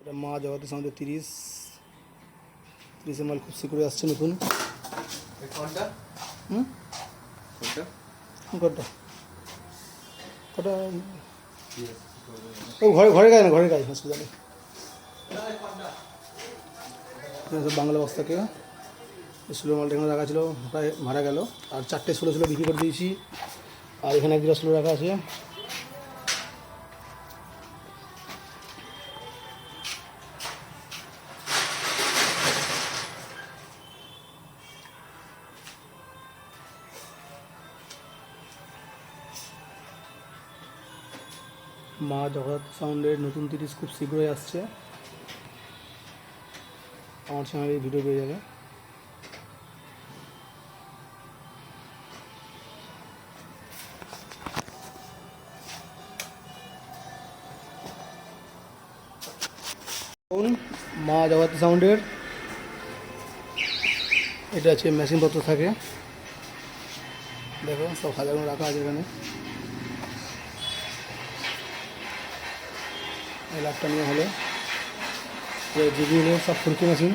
এটা মা জগতের সামনে তিরিশ। তিরিশের মাল খুব শীঘ্রই আসছে নতুন। হুম? কটা কটা ও ঘরে ঘরে গায়ে না ঘরে গায়ে হসপিটালে সব বাংলা বস্তাকে ষোলো মালটা এখানে রাখা ছিল মারা গেল। আর চারটে ষোলো ষোলো বিক্রি করে দিয়েছি। আর এখানে এক ষোলো রাখা আছে। মা জগন্নাথ সাউন্ডের নতুন তিরিশ খুব শীঘ্রই আসছে। আমার চ্যানেলে ভিডিও পেয়ে যাবে। মা জগন্নাথ সাউন্ডের এটা আছে মেশিনপত্র থাকে। দেখো, সব সাজানো রাখা আছে এখানে। এই লাখটা নিয়ে হলো। জিবি হলো সব ফুলকি মেশিন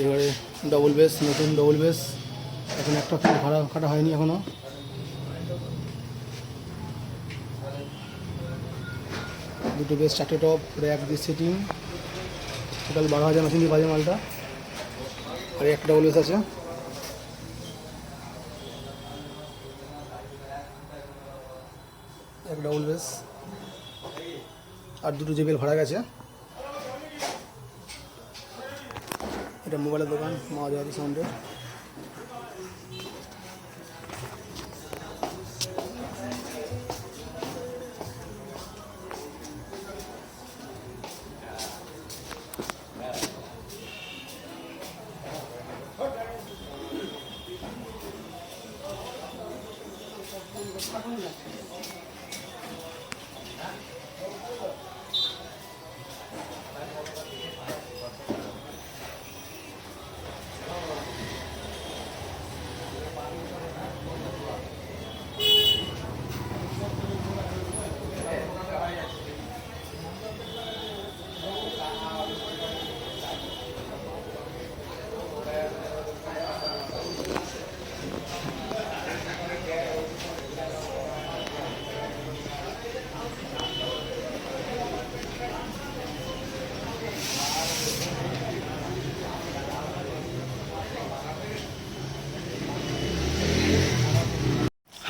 এবারে ডবল বেস নতুন ডবল বেস এখন একটা ভাড়া কাটা হয়নি এখনও। দুটো বেস চারটে টপ র্যাক দিয়ে সেটিং টোটাল বারো হাজার দিয়ে বাজে মালটা, আর একটা ডবল বেস আছে। এক ডবল বেস আর দুটো জেবেল ভাড়া গেছে। এটা মোবাইলের দোকান মহাজারি সাউন্ডের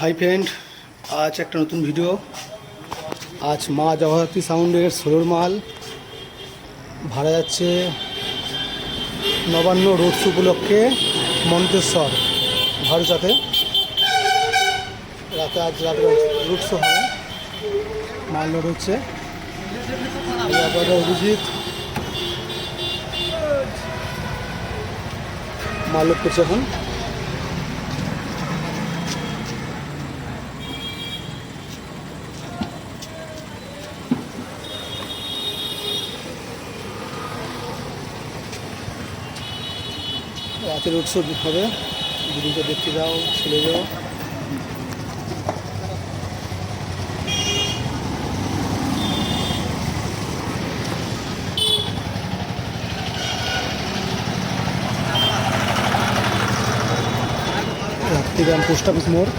হাই ফ্রেন্ড, আজ একটা নতুন ভিডিও। আজ মা জগদ্ধাত্রী সাউন্ডের ষোলোর মাল। ভাড়া যাচ্ছে নবান্ন রোড শো উপলক্ষে মন্তেশ্বর ভারুচাতে রাতে আজ রাতে রোড শো হবে। মাল লোড হচ্ছে। অভিজিৎ। মাল লোড করছে এখন। রাতের উৎসব হবে। দিদিকে দেখতে যাও চলে যাও। রাত্রিগ্রাম পোস্ট অফিস মোড়।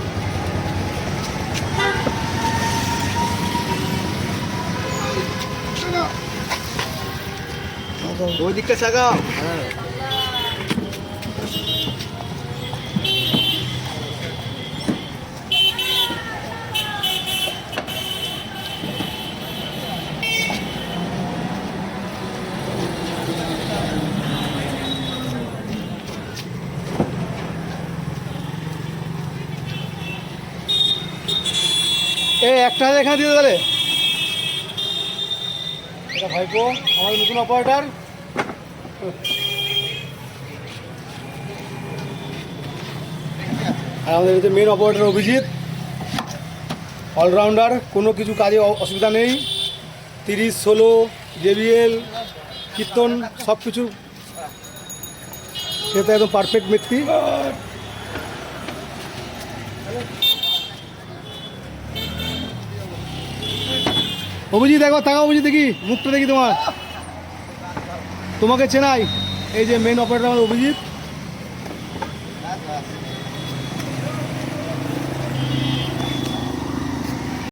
ওই দিকটা চাগাও। এই একটা হাজার এখানে দিয়ে তাহলে এটা ভাইপো আমাদের নতুন অপারেটার আর আমাদের মেন অপারেটার অভিজিৎ। অলরাউন্ডার কোনো কিছু কাজে অসুবিধা নেই। তিরিশ, ষোলো জেবিএল কীর্তন, সব কিছু। সেটা একদম পারফেক্ট ব্যক্তি। অভিজিৎ, একবার তাকাও অভিজিৎ দেখি, মুখটা দেখি তোমার। তোমাকে চেনাই, এই যে মেন অপারেটর অভিজিৎ।